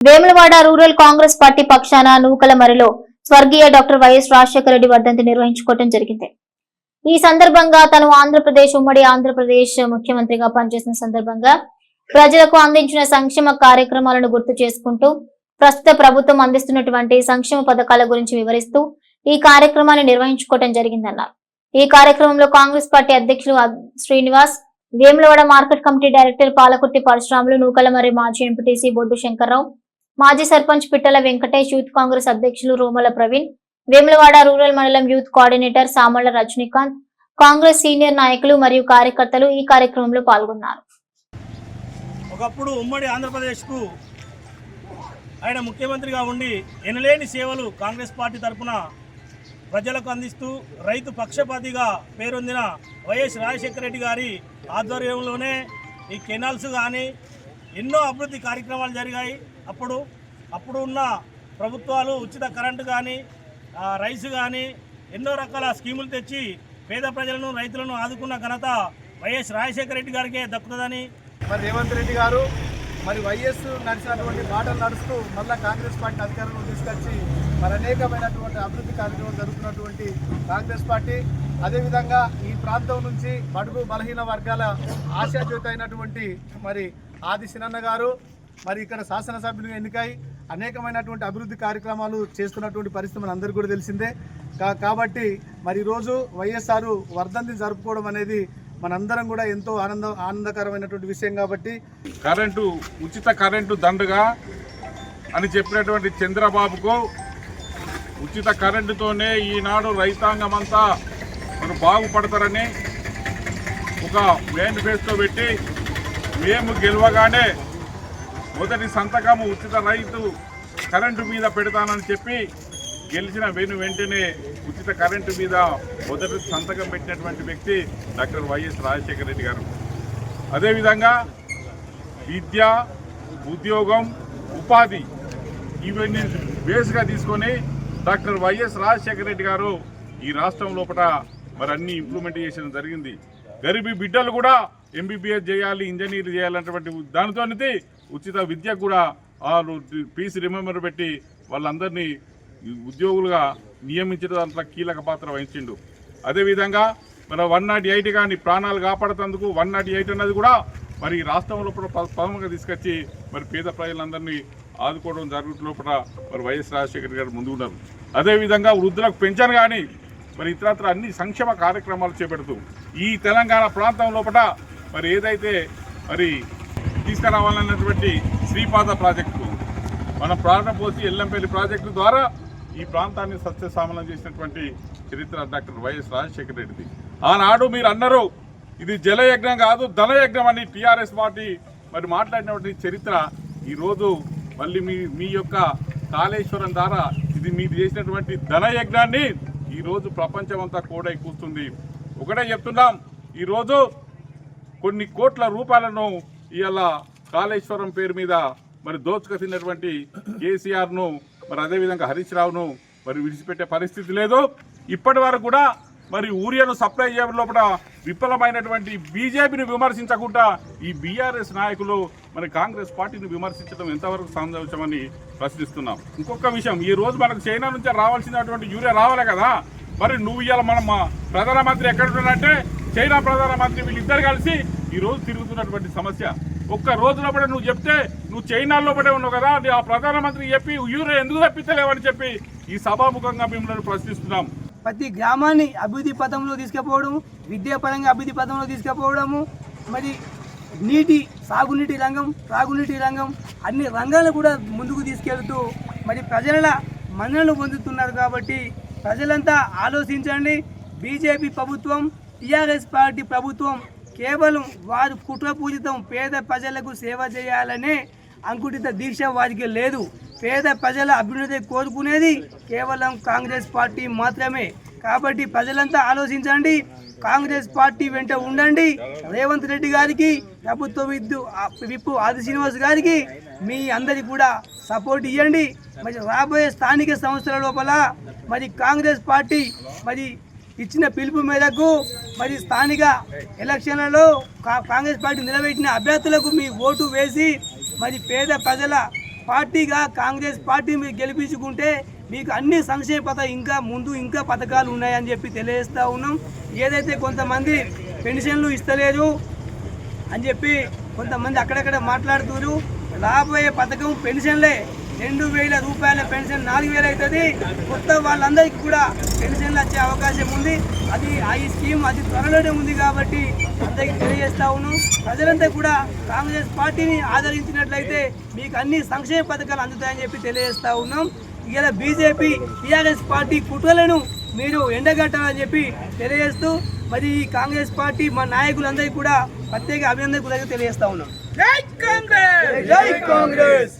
Vemulawada rural Congress party పక్షాన నూకలమరిలో స్వర్గీయ doctor YS Rajasekhara Reddy వర్ధంతి నిర్వహించుకోవడం జరిగింది. ఈ సందర్భంగా తను ఆంధ్రప్రదేశ్ ఉమ్మడి ఆంధ్రప్రదేశ్ ముఖ్యమంత్రిగా పనిచేసిన సందర్భంగా ప్రజలకు అందించిన సంక్షేమ కార్యక్రమాలను గుర్తు చేసుకుంటూ ప్రస్తుత ప్రభుత్వం అందిస్తున్నటువంటి సంక్షేమ పథకాల గురించి వివరిస్తూ ఈ కార్యక్రమాన్ని నిర్వహించుకోవడం జరిగిందన్నారు. ఈ కార్యక్రమంలో కాంగ్రెస్ పార్టీ అధ్యక్షులు Srinivas Vemulawada market committee director Palakurthi Parasuramulu Nukalamarri మాజీ ఎంపీటీసీ బొడ్డు శంకర్రావు మాజీ సర్పంచ్ పిట్టల వెంకటేష్ యూత్ కాంగ్రెస్ అధ్యక్షులు Romala Praveen Vemulawada rural mandal youth coordinator Samalla Rajinikanth Congress senior నాయకులు మరియు కార్యకర్తలు ఈ కార్యక్రమంలో పాల్గొన్నారు. ఒకప్పుడు ఉమ్మడి ఆంధ్రప్రదేశ్కు ఆయన ముఖ్యమంత్రిగా ఉండి ఎనలేని సేవలు కాంగ్రెస్ పార్టీ తరఫున ప్రజలకు అందిస్తూ రైతు పక్షపాతిగా పేరొందిన వైఎస్ రాజశేఖర రెడ్డి గారి ఆధ్వర్యంలోనే ఈ కెనాల్స్ కానీ ఎన్నో అభివృద్ధి కార్యక్రమాలు జరిగాయి. అప్పుడు అప్పుడు ఉన్న ప్రభుత్వాలు ఉచిత కరెంటు కానీ రైస్ కానీ ఎన్నో రకాల స్కీములు తెచ్చి పేద ప్రజలను రైతులను ఆదుకున్న ఘనత వైఎస్ రాజశేఖర రెడ్డి గారికే దక్కుతుందని. మరి రేవంత్ రెడ్డి గారు మరి వైఎస్ నడిచినటువంటి మాటలు నడుస్తూ మళ్ళీ కాంగ్రెస్ పార్టీ అధికారంలో తీసుకొచ్చి మరి అనేకమైనటువంటి అభివృద్ధి కార్యక్రమాలు జరుగుతున్నటువంటి కాంగ్రెస్ పార్టీ అదేవిధంగా ఈ ప్రాంతం నుంచి బడుగు బలహీన వర్గాల ఆశాజ్యోతి అయినటువంటి మరి ఆది సినన్న గారు మరి ఇక్కడ శాసనసభ్యులు ఎన్నికై అనేకమైనటువంటి అభివృద్ధి కార్యక్రమాలు చేస్తున్నటువంటి పరిస్థితి మన అందరికీ కూడా తెలిసిందే. కా- కాబట్టి మరి ఈరోజు వైఎస్ఆర్ వర్ధంతి జరుపుకోవడం అనేది మనందరం కూడా ఎంతో ఆనందం ఆనందకరమైనటువంటి విషయం కాబట్టి కరెంటు ఉచిత కరెంటు దండగా అని చెప్పినటువంటి చంద్రబాబుకు ఉచిత కరెంటుతోనే ఈనాడు రైతాంగం అంతా మనం బాగుపడతారని ఒక మేనిఫెస్టో పెట్టి మేము గెలవగానే మొదటి సంతకము ఉచిత రైతు కరెంటు మీద పెడతానని చెప్పి గెలిచిన వెను వెంటనే ఉచిత కరెంటు మీద మొదటి సంతకం పెట్టినటువంటి వ్యక్తి డాక్టర్ వైఎస్ రాజశేఖర రెడ్డి గారు. అదేవిధంగా విద్య ఉద్యోగం ఉపాధి ఇవన్నీ బేస్గా తీసుకొని డాక్టర్ వైఎస్ రాజశేఖర రెడ్డి గారు ఈ రాష్ట్రం లోపల మరి అన్ని ఇంప్లిమెంట్ చేసిన జరిగింది. గరీబీ బిడ్డలు కూడా ఎంబీబీఎస్ చేయాలి ఇంజనీర్ చేయాలన్నటువంటి దానితోనిది ఉచిత విద్య కూడా వాళ్ళు పీసీ రిమెంబర్ పెట్టి వాళ్ళందరినీ ఉద్యోగులుగా నియమించడం దాంట్లో కీలక పాత్ర వహించిండు. అదేవిధంగా మన వన్ నాట్ ఎయిట్ కానీ ప్రాణాలు కాపాడుతందుకు వన్ నాట్ ఎయిట్ అన్నది కూడా మరి ఈ ప్రథమంగా ప- పదముగా తీసుకొచ్చి మరి పేద ప్రజలందరినీ ఆదుకోవడం జరుగుతున్న లోపల మరి వైఎస్ రాజశేఖర్ గారు ముందున్నారు అదేవిధంగా వృద్ధులకు పెన్షన్ కానీ మరి ఇతరత్ర అన్ని సంక్షేమ కార్యక్రమాలు చేపడుతూ ఈ తెలంగాణ ప్రాంతం లోపల మరి ఏదైతే మరి తీసుకురావాలన్నటువంటి శ్రీపాద ప్రాజెక్టు. మనం ప్రారంభ పోసి ఎల్లంపల్లి ప్రాజెక్టు ద్వారా ఈ ప్రాంతాన్ని సస్యశ్యామలం చేసినటువంటి చరిత్ర డాక్టర్ వైఎస్ రాజశేఖర రెడ్డిది. ఆనాడు మీరు అన్నారు ఇది జలయజ్ఞం కాదు ధనయజ్ఞం అని టీఆర్ఎస్ పార్టీ మరి మాట్లాడినటువంటి చరిత్ర. ఈరోజు మళ్ళీ మీ మీ యొక్క కాళేశ్వరం ద్వారా ఇది మీరు చేసినటువంటి ధనయజ్ఞాన్ని ఈరోజు ప్రపంచం అంతా కూడా కూస్తుంది. ఒకటే చెప్తున్నాం ఈరోజు కొన్ని కోట్ల రూపాయలను ఇవాళ కాళేశ్వరం పేరు మీద మరి దోచుక తిన్నటువంటి కేసీఆర్ను మరి అదేవిధంగా హరీష్ రావును మరి విడిచిపెట్టే పరిస్థితి లేదు. ఇప్పటి వరకు కూడా మరి ఊరియాను సప్లై చేయడం లోపల విఫలమైనటువంటి బీజేపీని విమర్శించకుండా ఈ బీఆర్ఎస్ నాయకులు మరి కాంగ్రెస్ పార్టీని విమర్శించడం ఎంతవరకు సంతోషమని ప్రశ్నిస్తున్నాం. ఇంకొక విషయం ఈ రోజు మనకు చైనా నుంచి రావాల్సినటువంటి యూరియా రావాలి కదా. మరి నువ్వు ఇవాళ మనం ప్రధానమంత్రి ఎక్కడ ఉన్నాడంటే చైనా ప్రధానమంత్రి వీళ్ళిద్దరు కలిసి ఈరోజు తిరుగుతున్నటువంటి సమస్య. ఒక్క రోజులో పడే నువ్వు చెప్తే నువ్వు చైనా పడే ఉన్నావు కదా అది ఆ ప్రధానమంత్రి చెప్పి ఉయ్యూరు ఎందుకు తప్పించలేవని చెప్పి ఈ సభాముఖంగా మిమ్మల్ని ప్రశ్నిస్తున్నాం. ప్రతి గ్రామాన్ని అభివృద్ధి పథంలో తీసుకుపోవడం విద్యాపరంగా అభివృద్ధి పథంలో తీసుకుపోవడము మరి నీటి సాగునీటి రంగం త్రాగునీటి రంగం అన్ని రంగాలు కూడా ముందుకు తీసుకెళ్తూ మరి ప్రజల మన్ననలు పొందుతున్నారు కాబట్టి ప్రజలంతా ఆలోచించండి. బీజేపీ ప్రభుత్వం టీఆర్ఎస్ పార్టీ ప్రభుత్వం కేవలం వారు కుట్రపూరితం పేద ప్రజలకు సేవ చేయాలనే అంకుటిత దీక్ష వారికి లేదు. పేద ప్రజల అభ్యున్నతి కోరుకునేది కేవలం కాంగ్రెస్ పార్టీ మాత్రమే. కాబట్టి ప్రజలంతా ఆలోచించండి. కాంగ్రెస్ పార్టీ వెంట ఉండండి. రేవంత్ రెడ్డి గారికి ప్రభుత్వ విద్యు విప్పు ఆది శ్రీనివాస్ గారికి మీ అందరి కూడా సపోర్ట్ ఇవ్వండి మరి రాబోయే స్థానిక సంస్థల లోపల మరి కాంగ్రెస్ పార్టీ మరి ఇచ్చిన పిలుపు మేరకు మరి స్థానిక ఎలక్షన్లలో కా- కాంగ్రెస్ పార్టీ నిలబెట్టిన అభ్యర్థులకు మీ ఓటు వేసి మరి పేద ప్రజల పార్టీగా కాంగ్రెస్ పార్టీ మీరు గెలిపించుకుంటే మీకు అన్ని సంక్షేమ పథకాలు ఇంకా ముందు ఇంకా పథకాలు ఉన్నాయని చెప్పి తెలియజేస్తూ ఉన్నాం. ఏదైతే కొంతమంది పెన్షన్లు ఇస్తలేదు అని చెప్పి కొంతమంది అక్కడక్కడ మాట్లాడుతున్నారు. రాబోయే పథకం పెన్షన్లే రెండు వేల రూపాయల పెన్షన్ నాలుగు వేలు అవుతుంది. కొత్త వాళ్ళందరికీ కూడా పెన్షన్లు వచ్చే అవకాశం ఉంది. అది ఆ ఈ స్కీమ్ అది త్వరలోనే ఉంది కాబట్టి అందరికీ తెలియజేస్తా ఉన్నాం. ప్రజలంతా కూడా కాంగ్రెస్ పార్టీని ఆదరించినట్లయితే మీకు అన్ని సంక్షేమ పథకాలు అందుతాయని చెప్పి తెలియజేస్తా ఉన్నాం. ఇలా బీజేపీ టీఆర్ఎస్ పార్టీ కుట్రలను మీరు ఎండగట్టాలని చెప్పి తెలియజేస్తూ మరి ఈ కాంగ్రెస్ పార్టీ మా నాయకులందరికీ కూడా ప్రత్యేక అభినందన తెలియజేస్తా ఉన్నాం. జై కాంగ్రెస్! జై కాంగ్రెస్!